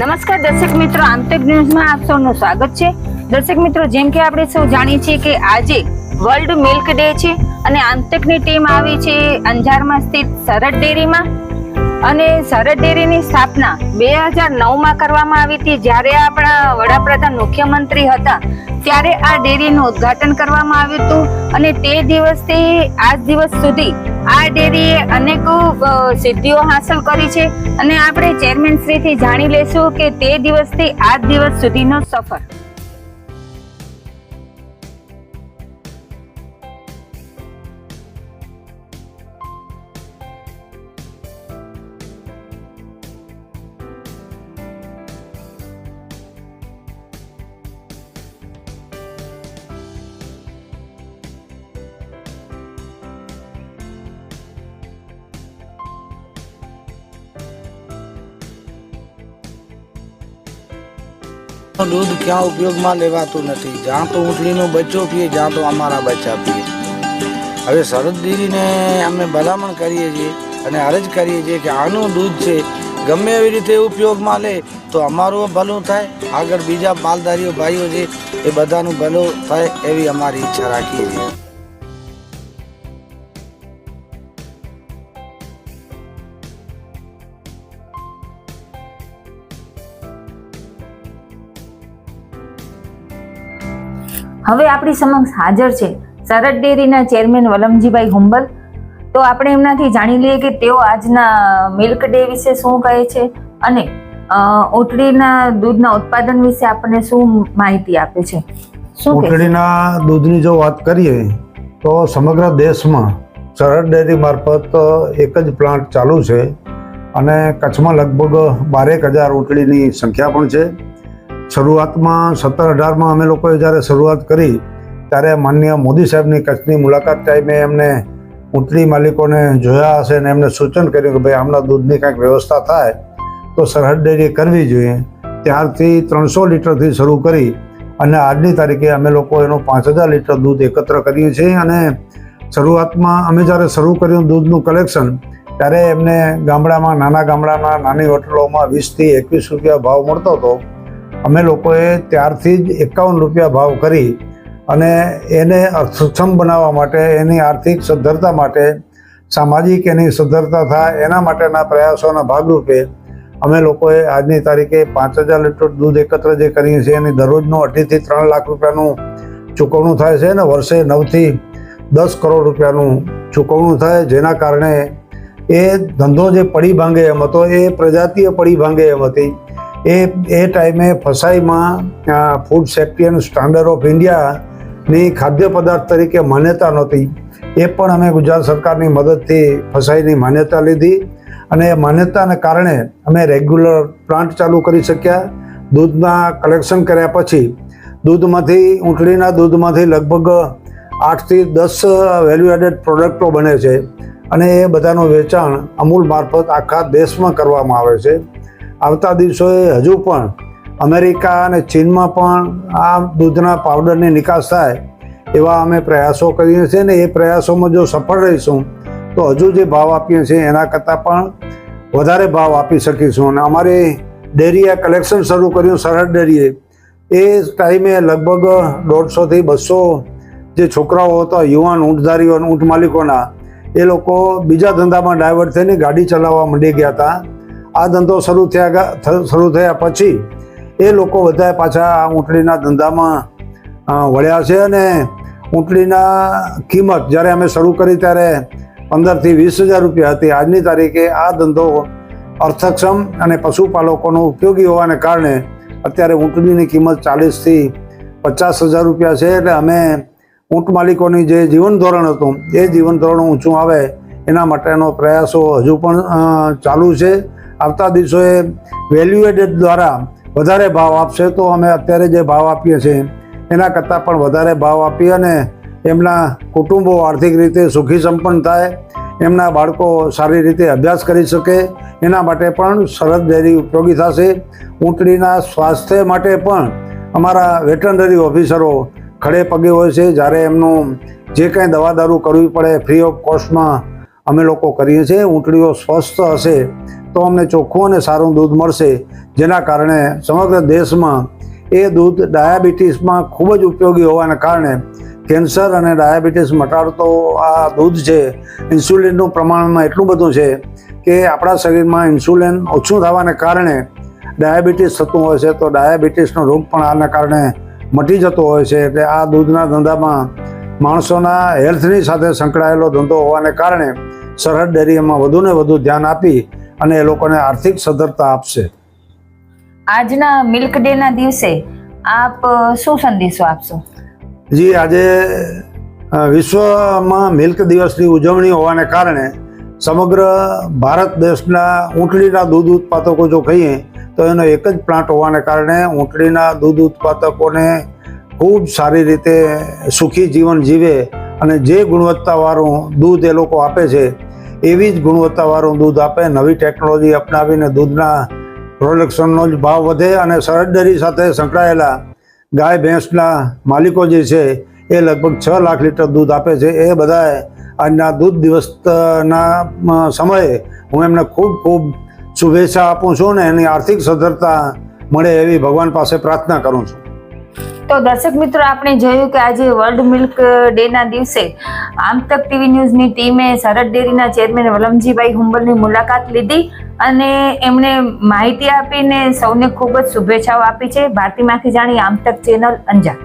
નમસ્કાર દર્શક મિત્રો આમતક ન્યૂઝમાં આપ સૌનું સ્વાગત છે. દર્શક મિત્રો, જેમ કે આપણે સૌ જાણીએ છીએ કે આજે વર્લ્ડ મિલ્ક ડે છે અને આમતકની ટીમ આવી છે અંજારમાં સ્થિત સરહદ ડેરીમાં. અને સરહદ ડેરીની સ્થાપના બે હજાર નવમાં કરવામાં આવી હતી. જ્યારે આપણા વડાપ્રધાન મુખ્યમંત્રી હતા, ત્યારે આ ડેરીનું ઉદ્ઘાટન કરવામાં આવ્યું હતું અને તે દિવસથી આજ દિવસ સુધી આ ડેરીએ અનેક સિદ્ધિઓ હાંસલ કરી છે અને આપણે ચેરમેન શ્રીથી જાણી લેશું કે તે દિવસથી આજ દિવસ સુધીનો સફર. દૂધ ક્યાં ઉપયોગમાં લેવાતું નથી? જ્યાં તો ઊંટડીનો બચ્ચો પીએ, જ્યાં તો અમારા બચ્ચા પીએ. હવે સરહદ અમે ભલામણ કરીએ છીએ અને અરજ કરીએ છીએ કે આનું દૂધ છે, ગમે એવી રીતે ઉપયોગમાં લે, તો અમારું ભલું થાય. આગળ બીજા માલધારીઓ ભાઈઓ છે, એ બધાનું ભલું થાય એવી અમારી ઈચ્છા રાખીએ છીએ. હવે આપણી સમક્ષ હાજર છે સરહદ ડેરીના ચેરમેન વલમજીભાઈ હુંબલ. તો આપણે એમનાથી જાણી લઈએ કે તેઓ આજના મિલ્ક ડે વિશે શું કહે છે અને ઓટડીના દૂધના ઉત્પાદન વિશે આપણને શું માહિતી આપે છે? કહે દૂધની જો વાત કરીએ, તો સમગ્ર દેશમાં સરહદ ડેરી મારફત એક જ પ્લાન્ટ ચાલુ છે અને કચ્છમાં લગભગ બારેક હજાર ઓટડીની સંખ્યા પણ છે. શરૂઆતમાં સત્તર અઢારમાં અમે લોકોએ જ્યારે શરૂઆત કરી, ત્યારે માનનીય મોદી સાહેબની કચ્છની મુલાકાત ટાઈમે એમને ઊંટડી માલિકોને જોયા હશે અને એમને સૂચન કર્યું કે ભાઈ આમના દૂધની કાંઈક વ્યવસ્થા થાય, તો સરહદ ડેરી કરવી જોઈએ. ત્યારથી ત્રણસો લીટરથી શરૂ કરી અને આજની તારીખે અમે લોકો એનું પાંચ હજાર લીટર દૂધ એકત્ર કરીએ છીએ અને શરૂઆતમાં અમે જ્યારે શરૂ કર્યું દૂધનું કલેક્શન, ત્યારે એમને ગામડામાં, નાના ગામડાના, નાની હોટલોમાં વીસથી એકવીસ રૂપિયા ભાવ મળતો હતો. અમે લોકોએ ત્યારથી જ એકાવન રૂપિયા ભાવ કરી અને એને સક્ષમ બનાવવા માટે, એની આર્થિક સદ્ધરતા માટે, સામાજિક એની સદ્ધરતા થાય, એના માટેના પ્રયાસોના ભાગરૂપે અમે લોકોએ આજની તારીખે પાંચ હજાર લીટર દૂધ એકત્ર જે કરીએ છીએ, એની દરરોજનું અઢીથી ત્રણ લાખ રૂપિયાનું ચૂકવણું થાય છે અને વર્ષે નવથી દસ કરોડ રૂપિયાનું ચૂકવણું થાય, જેના કારણે એ ધંધો જે પડી ભાંગે એમ હતો, એ પ્રજાતીય પડી ભાંગે એમ હતી. એ એ ટાઈમે ફસાઈમાં food safety and standard of ઇન્ડિયાની ખાદ્ય પદાર્થ તરીકે માન્યતા નહોતી. એ પણ અમે ગુજરાત સરકારની મદદથી ફસાઈની માન્યતા લીધી અને એ માન્યતાને કારણે અમે રેગ્યુલર પ્લાન્ટ ચાલુ કરી શક્યા. દૂધના કલેક્શન કર્યા પછી દૂધમાંથી ઊંટડીના દૂધમાંથી લગભગ આઠથી દસ વેલ્યુ એડેડ પ્રોડક્ટો બને છે અને એ બધાનું વેચાણ અમૂલ મારફત આખા દેશમાં કરવામાં આવે છે. આવતા દિવસોએ હજુ પણ અમેરિકા અને ચીનમાં પણ આ દૂધના પાવડરની નિકાસ થાય એવા અમે પ્રયાસો કરીએ છીએ ને એ પ્રયાસોમાં જો સફળ રહીશું, તો હજુ જે ભાવ આપીએ છીએ એના કરતાં પણ વધારે ભાવ આપી શકીશું. અને અમારે ડેરીએ કલેક્શન શરૂ કર્યું, સરહદ ડેરીએ. એ ટાઈમે લગભગ દોઢસોથી બસો જે છોકરાઓ હતા, યુવાન ઊંટધારીઓ ઊંટ માલિકોના એ લોકો બીજા ધંધામાં ડાયવર્ટ થઈને ગાડી ચલાવવા માંડી ગયા હતા. આ ધંધો શરૂ થયા શરૂ થયા પછી એ લોકો બધા પાછા આ ઊંટડીના ધંધામાં વળ્યા છે અને ઊંટડીના કિંમત જ્યારે અમે શરૂ કરી ત્યારે પંદરથી વીસ હજાર રૂપિયા હતી. આજની તારીખે આ ધંધો અર્થક્ષમ અને પશુપાલકોનો ઉપયોગી હોવાને કારણે અત્યારે ઊંટડીની કિંમત ચાલીસથી પચાસ હજાર રૂપિયા છે. એટલે અમે ઊંટ માલિકોની જે જીવન ધોરણ હતું, એ જીવન ધોરણ ઊંચું આવે એના માટેનો પ્રયાસો હજુ પણ ચાલુ છે. આવતા દિવસોએ વેલ્યુએડેડ દ્વારા વધારે ભાવ આપશે. તો અમે અત્યારે જે ભાવ આપીએ છીએ, એના કરતાં પણ વધારે ભાવ આપી અને એમના કુટુંબો આર્થિક રીતે સુખી સંપન્ન થાય, એમના બાળકો સારી રીતે અભ્યાસ કરી શકે, એના માટે પણ સરહદ ડેરી ઉપયોગી થશે. ઊંટડીના સ્વાસ્થ્ય માટે પણ અમારા વેટરનરી ઓફિસરો ખડે પગે હોય છે. જ્યારે એમનું જે કાંઈ દવા દારૂ કરવી પડે ફ્રી ઓફ કોસ્ટમાં અમે લોકો કરીએ છીએ. ઊંટડીઓ સ્વસ્થ હશે તો અમને ચોખ્ખું અને સારું દૂધ મળશે, જેના કારણે સમગ્ર દેશમાં એ દૂધ ડાયાબિટીસમાં ખૂબ જ ઉપયોગી હોવાને કારણે કેન્સર અને ડાયાબિટીસ મટાડતો આ દૂધ છે, ઇન્સ્યુલિનનું પ્રમાણમાં એટલું બધું છે કે આપણા શરીરમાં ઇન્સ્યુલિન ઓછું થવાને કારણે ડાયાબિટીસ થતું હોય છે, તો ડાયાબિટીસનો રોગ પણ આના કારણે મટી જતો હોય છે, એટલે આ દૂધના ધંધામાં માણસોના હેલ્થની સાથે સંકળાયેલો ધંધો હોવાને કારણે સરહદ ડેરીમાં વધુને વધુ ધ્યાન આપી અને એ લોકોને આર્થિક સદ્ધરતા આપશે. આજના મિલ્ક ડે ના દિવસે આપ શું સંદેશો આપશો? જી આજે વિશ્વમાં મિલ્ક દિવસની ઉજવણી હોવાને કારણે સમગ્ર ભારત દેશના ઊંટડીના દૂધ ઉત્પાદકો જો કહીએ તો એનો એક જ પ્લાન્ટ હોવાને કારણે ઊંટડીના દૂધ ઉત્પાદકોને ખૂબ સારી રીતે સુખી જીવન જીવે અને જે ગુણવત્તાવાળું દૂધ એ લોકો આપે છે એવી જ ગુણવત્તાવાળું દૂધ આપે, નવી ટેકનોલોજી અપનાવીને દૂધના પ્રોડક્શનનો જ ભાવ વધે અને સરહદ સાથે સંકળાયેલા ગાય ભેંસના માલિકો જે છે, એ લગભગ છ લાખ લીટર દૂધ આપે છે. એ બધાએ આજના દૂધ દિવસના સમયે હું એમને ખૂબ ખૂબ શુભેચ્છા આપું છું અને એની આર્થિક સદ્ધરતા મળે એવી ભગવાન પાસે પ્રાર્થના કરું છું. તો દર્શક મિત્રો, આપણે જોયું કે આજે વર્લ્ડ મિલ્ક ડેના દિવસે આમતક ટીવી ન્યૂઝની ટીમે સરહદ ડેરીના ચેરમેન વલમજીભાઈ હુંબલની મુલાકાત લીધી અને એમણે માહિતી આપીને સૌને ખૂબ જ શુભેચ્છાઓ આપી છે. ભારતીમાંથી જાણી આમતક ચેનલ અંજાર.